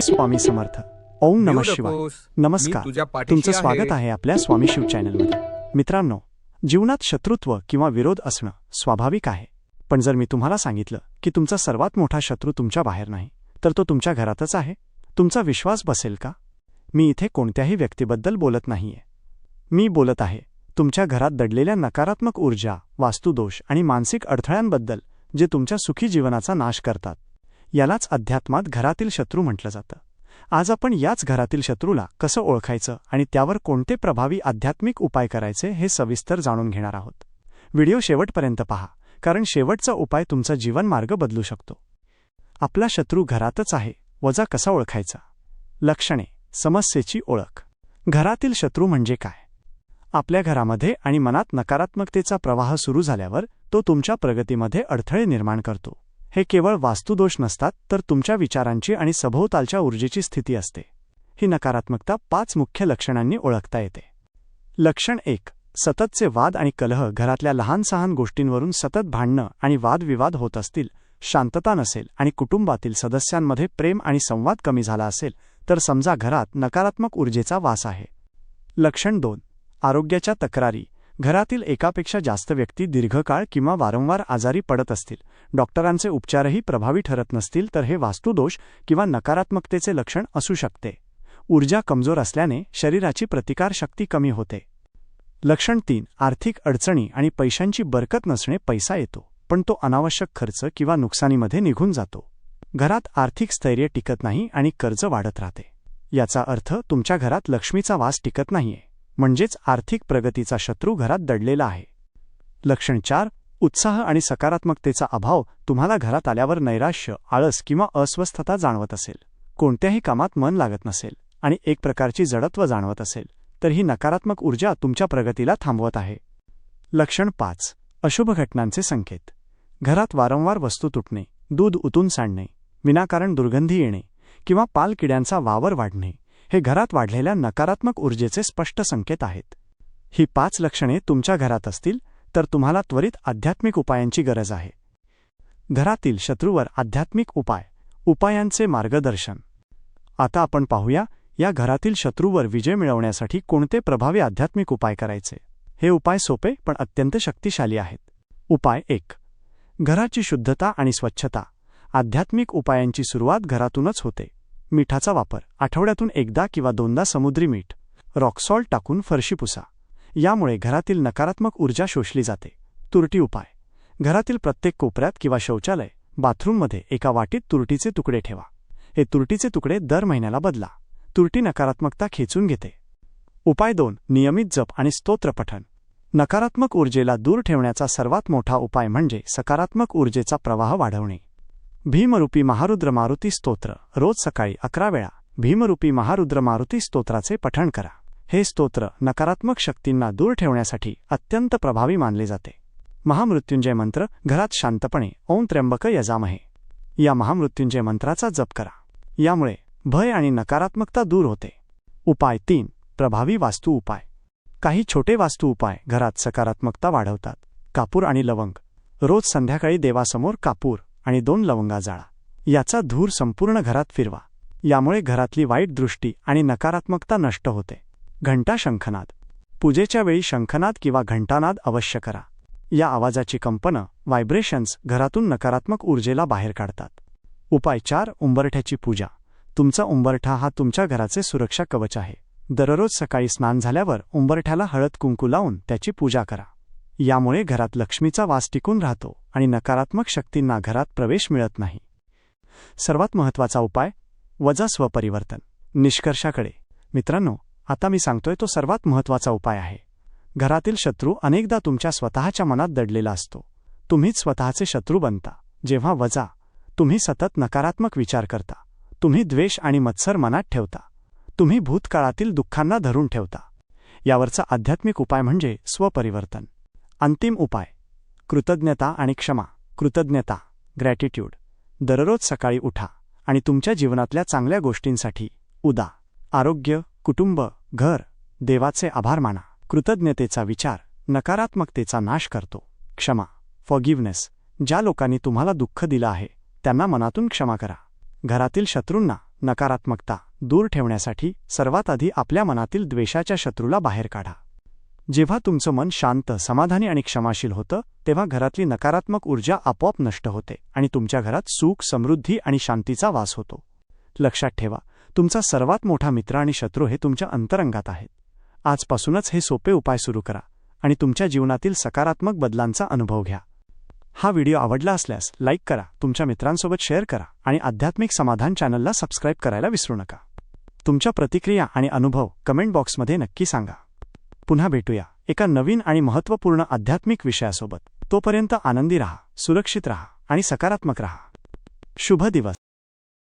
स्वामी समर्थ. ओम नम शिवाय. नमस्कार. तुमचं स्वागत आहे आपल्या स्वामी शिव चॅनलमध्ये. मित्रांनो जीवनात शत्रुत्व किंवा विरोध असणं स्वाभाविक आहे. पण जर मी तुम्हाला सांगितलं की तुमचा सर्वात मोठा शत्रू तुमच्या बाहेर नाही तर तो तुमच्या घरातच आहे. तुमचा विश्वास बसेल का? मी इथे कोणत्याही व्यक्तीबद्दल बोलत नाहीये. मी बोलत आहे तुमच्या घरात दडलेल्या नकारात्मक ऊर्जा वास्तुदोष आणि मानसिक अडथळ्यांबद्दल जे तुमच्या सुखी जीवनाचा नाश करतात. यालाच अध्यात्मात घरातील शत्रू म्हटलं जातं. आज आपण याच घरातील शत्रूला कसं ओळखायचं आणि त्यावर कोणते प्रभावी आध्यात्मिक उपाय करायचे हे सविस्तर जाणून घेणार आहोत. व्हिडिओ शेवटपर्यंत पहा कारण शेवटचा उपाय तुमचा जीवनमार्ग बदलू शकतो. आपला शत्रू घरातच आहे वजा कसा ओळखायचा? लक्षणे समस्येची ओळख. घरातील शत्रू म्हणजे काय? आपल्या घरामध्ये आणि मनात नकारात्मकतेचा प्रवाह सुरू झाल्यावर तो तुमच्या प्रगतीमध्ये अडथळे निर्माण करतो. हे केवळ वास्तुदोष नसतात तर तुमच्या विचारांची आणि सभोवतालच्या ऊर्जेची स्थिती असते. ही नकारात्मकता पाच मुख्य लक्षणांनी ओळखता येते. लक्षण एक सततचे वाद आणि कलह घरातल्या लहान सहान गोष्टींवरून सतत भांडणं आणि वादविवाद होत असतील शांतता नसेल आणि कुटुंबातील सदस्यांमध्ये प्रेम आणि संवाद कमी झाला असेल तर समजा घरात नकारात्मक ऊर्जेचा वास आहे. लक्षण दोन आरोग्याच्या तक्रारी. घरातील एकापेक्षा जास्त व्यक्ती दीर्घकाळ किंवा वारंवार आजारी पडत असतील. डॉक्टरांचे उपचारही प्रभावी ठरत नसतील तर हे वास्तुदोष किंवा नकारात्मकतेचे लक्षण असू शकते. ऊर्जा कमजोर असल्याने शरीराची प्रतिकारशक्ती कमी होते. लक्षण तीन आर्थिक अडचणी आणि पैशांची बरकत नसणे पैसा येतो पण तो अनावश्यक खर्च किंवा नुकसानीमध्ये निघून जातो. घरात आर्थिक स्थैर्य टिकत नाही आणि कर्ज वाढत राहते. याचा अर्थ तुमच्या घरात लक्ष्मीचा वास टिकत नाहीये. म्हणजेच आर्थिक प्रगतीचा शत्रू घरात दडलेला आहे. लक्षण चार उत्साह आणि सकारात्मकतेचा अभाव तुम्हाला घरात आल्यावर नैराश्य आळस किंवा अस्वस्थता जाणवत असेल. कोणत्याही कामात मन लागत नसेल आणि एक प्रकारची जडत्व जाणवत असेल तर ही नकारात्मक ऊर्जा तुमच्या प्रगतीला थांबवत आहे. लक्षण पाच अशुभ घटनांचे संकेत. घरात वारंवार वस्तू तुटणे दूध उतून सांडणे विनाकारण दुर्गंधी येणे किंवा पालकिड्यांचा वावर वाढणे. हे घरात वाढलेल्या नकारात्मक ऊर्जेचे स्पष्ट संकेत आहेत. ही पाच लक्षणे तुमच्या घरात असतील तर तुम्हाला त्वरित आध्यात्मिक उपायांची गरज आहे. घरातील शत्रूवर आध्यात्मिक उपाय उपायांचे मार्गदर्शन. आता आपण पाहूया या घरातील शत्रूवर विजय मिळवण्यासाठी कोणते प्रभावी आध्यात्मिक उपाय करायचे? हे उपाय सोपे पण अत्यंत शक्तिशाली आहेत. उपाय एक. घराची शुद्धता आणि स्वच्छता. आध्यात्मिक उपायांची सुरुवात घरातूनच होते. मिठाचा वापर. आठवड्यातून एकदा किंवा दोनदा समुद्री मीठ रॉकसॉल्ट टाकून फरशी पुसा. यामुळे घरातील नकारात्मक ऊर्जा शोषली जाते. तुरटी उपाय. घरातील प्रत्येक कोपऱ्यात किंवा शौचालय बाथरूममध्ये एका वाटीत तुरटीचे तुकडे ठेवा. हे तुरटीचे तुकडे दर महिन्याला बदला. तुरटी नकारात्मकता खेचून घेते. उपाय दोन. नियमित जप आणि स्तोत्रपठण नकारात्मक ऊर्जेला दूर ठेवण्याचा सर्वात मोठा उपाय म्हणजे सकारात्मक ऊर्जेचा प्रवाह वाढवणे. भीमरूपी महारुद्र मारुती स्तोत्र. रोज सकाळी अकरा वेळा भीमरूपी महारुद्र मारुती स्तोत्राचे पठण करा. हे स्तोत्र नकारात्मक शक्तींना दूर ठेवण्यासाठी अत्यंत प्रभावी मानले जाते. महामृत्युंजय मंत्र घरात शांतपणे ओम त्र्यंबक यजामहे. या महामृत्युंजय मंत्राचा जप करा. यामुळे भय आणि नकारात्मकता दूर होते. उपाय तीन प्रभावी वास्तू उपाय. काही छोटे वास्तू उपाय घरात सकारात्मकता वाढवतात. कापूर आणि लवंग. रोज संध्याकाळी देवासमोर कापूर. आणि दोन लवंगा जाळा. याचा धूर संपूर्ण घरात फिरवा. यामुळे घरातली वाईट दृष्टी आणि नकारात्मकता नष्ट होते. घंटा शंखनाद. पूजेच्या वेळी शंखनाद किंवा घंटानाद अवश्य करा. या आवाजाची कंपनं व्हायब्रेशन्स घरातून नकारात्मक ऊर्जेला बाहेर काढतात. उपाय चार उंबरठ्याची पूजा. तुमचा उंबरठा हा तुमच्या घराचे सुरक्षा कवच आहे. दररोज सकाळी स्नान झाल्यावर उंबरठ्याला हळद कुंकू लावून त्याची पूजा करा. यामुळे घरात लक्ष्मीचा वास टिकून राहतो आणि नकारात्मक शक्तींना घरात प्रवेश मिळत नाही. सर्वात महत्त्वाचा उपाय वजा स्वपरिवर्तन. निष्कर्षाकडे. मित्रांनो आता मी सांगतोय तो सर्वात महत्त्वाचा उपाय आहे. घरातील शत्रू अनेकदा तुमच्या स्वतःच्या मनात दडलेला असतो. तुम्हीच स्वतःचे शत्रू बनता. जेव्हा वजा तुम्ही सतत नकारात्मक विचार करता. तुम्ही द्वेष आणि मत्सर मनात ठेवता. तुम्ही भूतकाळातील दुःखांना धरून ठेवता. यावरचा आध्यात्मिक उपाय म्हणजे स्वपरिवर्तन. अंतिम उपाय. कृतज्ञता आणि क्षमा. कृतज्ञता ग्रॅटिट्यूड दररोज सकाळी उठा आणि तुमच्या जीवनातल्या चांगल्या गोष्टींसाठी उदा. आरोग्य कुटुंब घर देवाचे आभार माना. कृतज्ञतेचा विचार नकारात्मकतेचा नाश करतो. क्षमा फॉगिव्हनेस ज्या लोकांनी तुम्हाला दुःख दिलं आहे त्यांना मनातून क्षमा करा. घरातील शत्रूंना नकारात्मकता दूर ठेवण्यासाठी सर्वात आधी आपल्या मनातील द्वेषाच्या शत्रूला बाहेर काढा. जेव्हा तुमचं मन शांत समाधानी आणि क्षमाशील होतं तेव्हा घरातली नकारात्मक ऊर्जा आपोआप नष्ट होते आणि तुमच्या घरात सुख समृद्धी आणि शांतीचा वास होतो. लक्षात ठेवा तुमचा सर्वात मोठा मित्र आणि शत्रू हे तुमच्या अंतरंगात आहेत. आजपासूनच हे सोपे उपाय सुरू करा आणि तुमच्या जीवनातील सकारात्मक बदलांचा अनुभव घ्या. हा व्हिडिओ आवडला असल्यास लाईक करा तुमच्या मित्रांसोबत शेअर करा आणि आध्यात्मिक समाधान चॅनलला सबस्क्राईब करायला विसरू नका. तुमच्या प्रतिक्रिया आणि अनुभव कमेंट बॉक्समध्ये नक्की सांगा. पुन्हा भेटूया. एका नवीन आणि महत्त्वपूर्ण आध्यात्मिक विषयासोबत. तोपर्यंत आनंदी रहा सुरक्षित रहा आणि सकारात्मक रहा. शुभ दिवस.